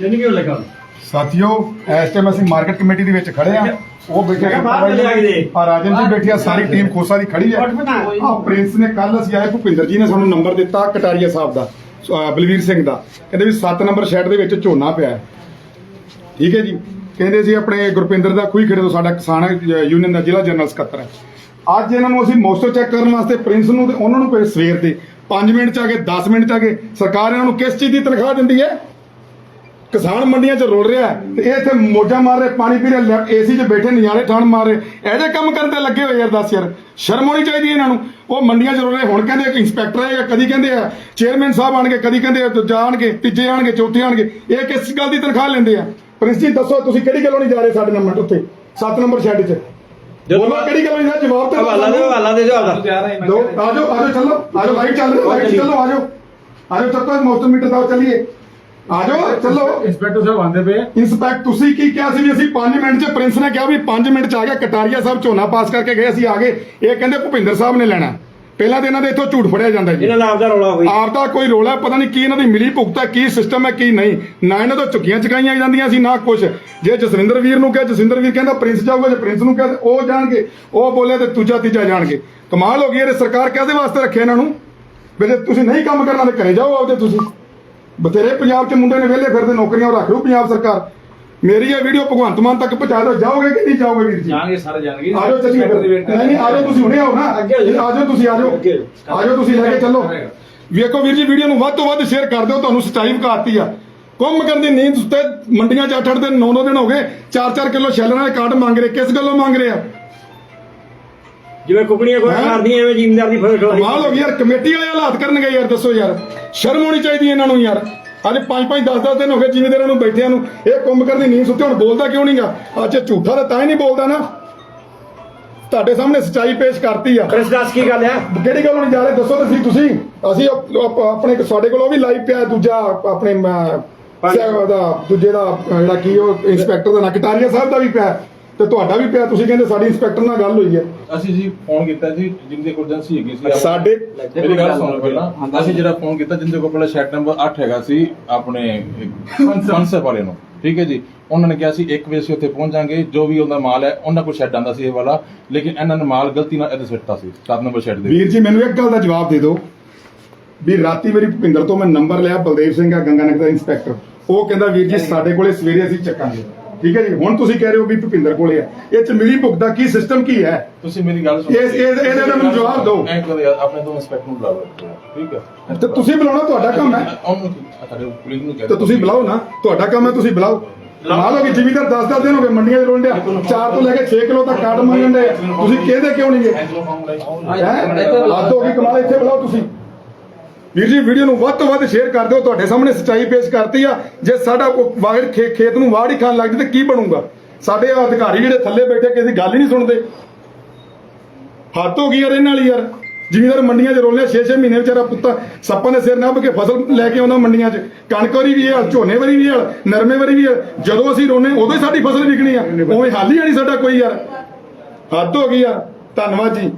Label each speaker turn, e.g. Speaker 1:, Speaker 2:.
Speaker 1: ਲੱਗਾ
Speaker 2: ਸਾਥੀਓ ਇਸ ਟਾਈਮ ਅਸੀਂ ਮਾਰਕੀਟ ਕਮੇਟੀ ਦੇ ਵਿੱਚ ਖੜੇ ਆ ਉਹ ਬੈਠੇ
Speaker 1: ਮੈਂ ਬਾਹਰ ਲੈ ਕੇ ਦੇ।
Speaker 2: ਆ ਰਾਜਨ ਜੀ ਬੈਠੀ ਆ ਸਾਰੀ ਟੀਮ ਖੋਸਾ ਦੀ ਖੜੀ ਹੈ। ਆ ਪ੍ਰਿੰਸ ਨੇ ਕੱਲ ਅਸੀਂ ਆਏ ਭੁਪਿੰਦਰ ਜੀ ਨੇ ਸਾਨੂੰ ਨੰਬਰ ਦਿੱਤਾ ਕਟਾਰੀਆ ਸਾਹਿਬ ਦਾ ਬਲਵੀਰ ਸਿੰਘ ਦਾ। ਕਹਿੰਦੇ ਵੀ 7 ਨੰਬਰ ਸ਼ੈਡ ਦੇ ਵਿੱਚ ਝੋਨਾ ਪਿਆ ਹੈ। ਠੀਕ ਹੈ ਜੀ? ਕਹਿੰਦੇ ਸੀ ਆਪਣੇ ਗੁਰਪਿੰਦਰ ਦਾ ਖੂਹੀ ਖੇੜੇ ਤੋਂ ਸਾਡਾ ਕਿਸਾਨ ਯੂਨੀਅਨ ਦਾ ਜ਼ਿਲ੍ਹਾ ਜਨਰਲ ਸਕੱਤਰ ਹੈ। ਅੱਜ ਇਹਨਾਂ ਨੂੰ ਅਸੀਂ ਮੋਸਟਰ ਚੈੱਕ ਕਰਨ ਵਾਸਤੇ ਪ੍ਰਿੰਸ ਨੂੰ ਤੇ ਉਹਨਾਂ ਨੂੰ ਸਵੇਰ ਦੇ। 5 ਮਿੰਟ ਚ ਆ ਗਏ 10 ਮਿੰਟ ਚ ਆ ਗਏ। ਸਰਕਾਰ ਇਹਨਾਂ ਨੂੰ ਕਿਸ ਚੀਜ਼ ਦੀ ਤਨਖਾਹ ਦਿੰਦੀ ਹੈ? ਕਿਸਾਨ ਮੰਡੀਆਂ 'ਚ ਰੋਲ ਰਿਹਾ ਤੇ ਇਹ ਇੱਥੇ ਮੋਜਾਂ ਮਾਰ ਰਹੇ ਪਾਣੀ ਪੀ ਰਹੇ ਏਸੀ 'ਚ ਬੈਠੇ ਨਿਆਣੇ ਠਾਣ ਮਾਰ ਰਹੇ। ਇਹੋ ਜਿਹੇ ਕੰਮ ਕਰਨ ਤੇ ਲੱਗੇ ਹੋਏ ਯਾਰ ਦੱਸ ਯਾਰ। ਸ਼ਰਮ ਆਉਣੀ ਚਾਹੀਦੀ ਇਹਨਾਂ ਨੂੰ। ਉਹ ਮੰਡੀਆਂ 'ਚ ਰੋਲ ਰਹੇ ਹੁਣ ਕਹਿੰਦੇ ਇੱਕ ਇੰਸਪੈਕਟਰ ਹੈ ਕਦੀ ਕਹਿੰਦੇ ਆ ਚੇਅਰਮੈਨ ਸਾਹਿਬ ਆਣਗੇ ਕਦੀ ਕਹਿੰਦੇ ਆਣਗੇ ਤੀਜੇ ਆਣਗੇ ਚੌਥੇ ਆਣਗੇ ਇਹ ਕਿਸ ਗੱਲ ਦੀ ਤਨਖਾਹ ਲੈਂਦੇ ਆ? ਪ੍ਰਿੰਸ ਜੀ ਦੱਸੋ ਤੁਸੀਂ ਕਿਹੜੀ ਗੱਲੋਂ ਨਹੀਂ ਜਾ ਰਹੇ ਸਾਡੇ ਨੰਬਰ ਉੱਤੇ 7 ਨੰਬਰ ਸ਼ੈਡ 'ਚ। ਬੋਲੋ ਕਿਹੜੀ ਗੱਲੋਂ ਨਹੀਂ ਜਾ ਜਵਾਬ ਤੇ
Speaker 1: ਹਵਾਲਾ ਦੇ ਹਵਾਲਾ ਦੇ। ਦਿਓ ਆਪਦਾ
Speaker 2: ਦੋ ਆਜੋ ਆਜੋ ਚੱਲੋ। ਆਜੋ ਲਾਈਟ ਚੱਲ ਰਹੀ ਲਾਈਟ ਚੱਲੋ ਆਜੋ ਆਜੋ ਚੱਕੋ ਮੌਸਮ ਮੀਟਰ ਦਾ ਚੱਲੀਏ। ਆਜੋ ਚੱਲੋ।
Speaker 3: ਇੰਸਪੈਕਟਰ ਸਾਹਿਬ ਆਂਦੇ ਪਏ।
Speaker 2: ਇੰਸਪੈਕਟ ਤੁਸੀਂ ਕੀ ਕਿਹਾ ਸੀ ਵੀ ਅਸੀਂ 5 ਮਿੰਟ ਚ ਪ੍ਰਿੰਸ ਨੇ ਕਿਹਾ ਵੀ 5 ਮਿੰਟ ਚ ਆ ਗਿਆ ਕਟਾਰੀਆ ਸਾਹਿਬ ਝੋਨਾ ਪਾਸ ਕਰਕੇ ਗਏ ਅਸੀਂ ਆ ਗਏ। ਇਹ ਕਹਿੰਦੇ ਭੁਪਿੰਦਰ ਸਾਹਿਬ ਨੇ ਲੈਣਾ। ਪਹਿਲਾਂ ਤੇ ਇਹਨਾਂ ਦੇ ਇੱਥੋਂ ਝੂਠ ਫੜਿਆ ਜਾਂਦਾ ਜੀ।
Speaker 1: ਇਹਨਾਂ ਦਾ ਆਪਦਾ ਰੌਲਾ ਹੋਈ
Speaker 2: ਆਪ ਦਾ ਕੋਈ ਰੋਲਾ ਪਤਾ ਨਹੀਂ ਕੀ ਇਹਨਾਂ ਦੀ ਮਿਲੀ ਭੁਗਤ ਕੀ ਸਿਸਟਮ ਹੈ ਕੀ ਨਹੀਂ। ਨਾ ਇਹਨਾਂ ਤੋਂ ਝੁਕੀਆਂ ਚਕਾਈਆਂ ਜਾਂਦੀਆਂ ਸੀ ਨਾ ਕੁਛ। ਜੇ ਜਸਵਿੰਦਰ ਵੀਰ ਨੂੰ ਕਿਹਾ ਜਸਵਿੰਦਰ ਵੀਰ ਕਹਿੰਦਾ ਪ੍ਰਿੰਸ ਜਾਊਗਾ ਜੇ ਪ੍ਰਿੰਸ ਨੂੰ ਕਿਹਾ ਉਹ ਜਾਣਗੇ। ਉਹ ਬੋਲੇ ਤੇ ਦੂਜਾ ਤੀਜਾ ਜਾਣਗੇ। ਕਮਾਲ ਹੋ ਗਈ ਇਹ ਸਰਕਾਰ ਕਾਹਦੇ ਵਾਸਤੇ ਰੱਖਿਆ ਇਹਨਾਂ ਨੂੰ? ਵੀ ਜੇ ਤੁਸੀਂ ਨਹੀਂ ਕੰਮ ਕਰਨਾ ਤੇ ਘਰੇ ਜਾਓ ਆਪਦੇ ਤੁਸੀਂ। ਬਥੇਰੇ ਪੰਜਾਬ 'ਚ ਮੁੰਡੇ ਨੇ ਵਿਹਲੇ ਫਿਰਦੇ ਨੌਕਰੀਆਂ ਰੱਖ ਲੂ ਪੰਜਾਬ ਸਰਕਾਰ। ਮੇਰੀ ਇਹ ਵੀਡੀਓ ਭਗਵੰਤ ਮਾਨ ਤੱਕ ਪਹੁੰਚਾ ਦਿਓ ਜਾਓਗੇ ਕਿ ਨਹੀਂ ਜਾਓਗੇ ਵੀਰ ਜੀ?
Speaker 3: ਜਾਣਗੇ ਸਾਰੇ ਜਾਣਗੇ।
Speaker 2: ਆਜੋ ਚੱਲੀਏ ਫਿਰ। ਨਹੀਂ ਨਹੀਂ ਆਜੋ ਤੁਸੀਂ ਹੁਣੇ ਆਓ ਨਾ। ਆਜੋ ਤੁਸੀਂ ਆਜੋ। ਆਜੋ ਤੁਸੀਂ ਲੈ ਕੇ ਚੱਲੋ। ਵੇਖੋ ਵੀਰ ਜੀ ਵੀਡੀਓ ਨੂੰ ਵੱਧ ਤੋਂ ਵੱਧ ਸ਼ੇਅਰ ਕਰ ਦਿਓ ਤੁਹਾਨੂੰ ਸੱਚਾਈ ਵਿਖਾਤੀ ਆ। ਕੁੰਮ ਕਰਨ ਦੀ ਨੀਂਦ ਉੱਤੇ ਮੰਡੀਆਂ 'ਚ 8-8 ਦਿਨ 9-9 ਦਿਨ ਹੋ ਗਏ। 4-4 ਕਿਲੋ ਛੈਲਣ ਵਾਲੇ ਕਾਟ ਮੰਗ ਰਹੇ ਕਿਸ ਗੱਲੋਂ ਮੰਗ ਰਹੇ ਆ?
Speaker 1: ਜਿਵੇਂ ਕੁਕੜੀਆਂ ਕੋਈ? ਕਰਦੀਆਂ ਐਵੇਂ ਜ਼ਿਮੀਂਦਾਰ ਦੀ ਫਸਲ ਖਲਾਈ
Speaker 2: ਕਮਾਲ ਹੋ ਗਈ ਯਾਰ ਕਮੇਟੀ ਵਾਲੇ ਹਾਲਾਤ ਕਰਨਗੇ ਯਾਰ ਦੱਸੋ ਯਾਰ। ਸ਼ਰਮ ਹੋਣੀ ਚਾਹੀਦੀ ਇਹਨਾਂ ਨੂੰ ਯਾਰ। ਅੱਜ 5-5 10-10 ਦਿਨ ਹੋ ਗਏ ਇਹਨਾਂ ਨੂੰ ਬੈਠਿਆਂ ਨੂੰ। ਇਹ ਕੁੰਮ ਕਰਨ ਦੀ ਨੀਂਦ ਸੁੱਤੇ ਹੁਣ ਬੋਲਦਾ ਕਿਉਂ ਨਹੀਂਗਾ ਅੱਜ ਝੂਠਾ ਤਾਂ ਹੀ ਨਹੀਂ ਬੋਲਦਾ ਨਾ। ਤੁਹਾਡੇ ਸਾਹਮਣੇ ਸੱਚਾਈ ਪੇਸ਼ ਕਰਤੀ ਆ।
Speaker 1: ਕ੍ਰਿਸ ਦੱਸ ਕੀ ਗੱਲ ਹੈ
Speaker 2: ਕਿਹੜੀ ਗੱਲੋਂ ਨਹੀਂ ਜਾ ਰਹੇ ਦੱਸੋ ਤੁਸੀਂ ਤੁਸੀਂ। ਅਸੀਂ ਆਪ- ਆਪ- ਆਪਣੇ ਸਾਡੇ ਕੋਲ ਉਹ ਵੀ ਲਾਈਵ ਪਿਆ ਦੂਜਾ ਆਪਣੇ ਦਾ ਦੂਜੇ ਦਾ ਜਿਹੜਾ ਕੀ ਉਹ ਇੰਸਪੈਕਟਰ ਦਾ ਨਾਂ ਕਟਾਰੀਆ ਸਾਹਿਬ ਦਾ ਵੀ ਪਿਆ। ਤੇ ਤੁਹਾਡਾ ਵੀ ਪਿਆ ਤੁਸੀਂ ਕਹਿੰਦੇ ਸਾਡੀ ਇੰਸਪੈਕਟਰ ਨਾਲ ਗੱਲ ਹੋਈ ਹੈ।
Speaker 3: ਅਸੀਂ ਜੀ ਫੋਨ ਕੀਤਾ ਜੀ ਜਿੰਦੇ ਕੋਲ ਏਜੰਸੀ ਹੈਗੀ ਸੀ
Speaker 2: ਸਾਡੇ
Speaker 3: ਮੇਰੀ ਗੱਲ ਸੁਣੋ ਪਹਿਲਾਂ। ਅਸੀਂ ਜਿਹੜਾ ਫੋਨ ਕੀਤਾ ਜਿੰਦੇ ਕੋਲ ਪਹਿਲਾਂ ਸ਼ੈਟ ਨੰਬਰ 8 ਹੈਗਾ ਸੀ ਆਪਣੇ ਕਨਸੈਪਟ ਵਾਲੇ ਨੂੰ ਠੀਕ ਹੈ ਜੀ। ਉਹਨਾਂ ਨੇ ਕਿਹਾ ਸੀ 1 ਵਜੇ ਅਸੀਂ ਉੱਥੇ ਪਹੁੰਚਾਂਗੇ ਜੋ ਵੀ ਉਹਦਾ ਮਾਲ ਹੈ ਉਹਨਾਂ ਕੋਲ ਸ਼ੈਡ ਆਂਦਾ ਸੀ ਇਹ ਵਾਲਾ ਲੇਕਿਨ ਇਹਨਾਂ ਨੇ ਮਾਲ ਗਲਤੀ ਨਾਲ ਇਹਦੇ ਸਿੱਟਤਾ ਸੀ 7 ਨੰਬਰ ਸ਼ੈਡ ਦੇ
Speaker 2: ਵੀਰ ਜੀ ਮੈਨੂੰ ਇੱਕ ਗੱਲ ਦਾ ਜਵਾਬ ਦੇ ਦਿਓ। ਵੀ ਰਾਤੀ ਮੇਰੀ ਭੁਪਿੰਦਰ ਤੋਂ ਮੈਂ ਨੰਬਰ ਲਿਆ ਬਲਦੇਵ ਸਿੰਘ ਆ ਗੰਗਾਨਗਰ ਦਾ ਇੰਸਪੈਕਟਰ। ਉਹ ਕਹਿੰਦਾ ਵੀਰ ਜੀ ਸਾਡੇ ਕੋਲੇ ਸਵੇਰੇ ਅਸੀਂ ਚੱਕਾਂਗੇ। ਠੀਕ ਹੈ ਜੀ? ਹੁਣ ਤੁਸੀਂ ਕਹਿ ਰਹੇ ਹੋ ਵੀ ਭੁਪਿੰਦਰ ਕੋਲੇ ਆ। ਇਹ ਚ ਮਿਲੀ ਭੁਗਤਾ ਕੀ ਸਿਸਟਮ ਕੀ ਹੈ?
Speaker 3: ਤੁਸੀਂ ਮੇਰੀ ਗੱਲ ਸੁਣੋ।
Speaker 2: ਇਸ- ਇਸ- ਇਹਦਾ ਤਾਂ ਮੈਨੂੰ ਜਵਾਬ ਦਿਓ।
Speaker 3: ਕਰੋ ਯਾਰ, ਆਪਣੇ ਦੋ ਇੰਸਪੈਕਟਰ ਨੂੰ ਬੁਲਾ ਲਓ ਠੀਕ ਹੈ?
Speaker 2: ਤੇ ਤੁਸੀਂ ਬੁਲਾਉਣਾ ਤੁਹਾਡਾ ਕੰਮ ਹੈ।
Speaker 3: ਉਹਨੂੰ ਤੁਹਾਡੇ ਪੁਲਿਸ ਨੂੰ ਕਹਿ
Speaker 2: ਤੇ ਤੁਸੀਂ ਬੁਲਾਓ ਨਾ। ਤੁਹਾਡਾ ਕੰਮ ਹੈ ਤੁਸੀਂ ਬੁਲਾਓ। ਹੋ ਕਿ ਜ਼ਿਮੀਦਾਰ 10-10 ਦਿਨ ਹੋ ਗਏ ਮੰਡੀਆਂ 'ਚ ਰੋਣ ਡਿਆ 4 ਤੋਂ ਲੈ ਕੇ 6 ਕਿਲੋ ਤੱਕ ਕਾਟ ਮੰਗਣ ਦੇ ਤੁਸੀਂ ਕਹਿੰਦੇ ਕਿਉਂ ਨਹੀਂ ਗਏ? ਹੈ? ਹੱਦ ਹੋ ਗਈ ਕਮਾਲ ਇੱਥੇ ਬੁਲਾਓ ਤੁਸੀਂ। ਵੀਰ ਜੀ, ਵੀਡੀਓ ਨੂੰ ਵੱਧ ਤੋਂ ਵੱਧ ਸ਼ੇਅਰ ਕਰ ਦਿਓ। ਤੁਹਾਡੇ ਸਾਹਮਣੇ ਸੱਚਾਈ ਪੇਸ਼ ਕਰਤੀ ਆ। ਜੇ ਸਾਡਾ ਕੋਈ ਖੇ- ਖੇਤ ਨੂੰ ਵਾੜ ਹੀ ਖਾਣ ਲੱਗ ਜੇ ਤੇ ਕੀ ਬਣੂਗਾ? ਸਾਡੇ ਅਧਿਕਾਰੀ ਜਿਹੜੇ ਥੱਲੇ ਬੈਠੇ, ਕਿਸੇ ਦੀ ਗੱਲ ਹੀ ਨਹੀਂ ਸੁਣਦੇ। ਹੱਦ ਹੋ ਗਈ ਯਾਰ ਇਹਨਾਂ ਵਾਲੀ ਯਾਰ। ਜ਼ਿਮੀਦਾਰ ਮੰਡੀਆਂ 'ਚ ਰੋਲਿਆ 6-6 ਮਹੀਨੇ ਵਿਚਾਰਾ ਪੁੱਤਾ ਸੱਪਾਂ ਦੇ ਸਿਰ ਨੱਭ ਕੇ ਫਸਲ ਲੈ ਕੇ ਆਉਂਦਾ ਮੰਡੀਆਂ 'ਚ। ਕਣਕ ਵਾਰੀ ਵੀ ਹੈ ਝੋਨੇ ਵਾਰੀ ਵੀ ਹੈ ਨਰਮੇ ਵਾਰੀ ਵੀ ਹੈ ਜਦੋਂ ਅਸੀਂ ਰੋਨੇ ਉਦੋਂ ਹੀ ਸਾਡੀ ਫਸਲ ਵਿਕਣੀ ਆ। ਉਵੇਂ ਹਾਲ ਹੀ ਨਹੀਂ ਸਾਡਾ ਕੋਈ ਯਾਰ। ਹੱਦ ਹੋ ਗਈ ਯਾਰ। ਧੰਨਵਾਦ ਜੀ।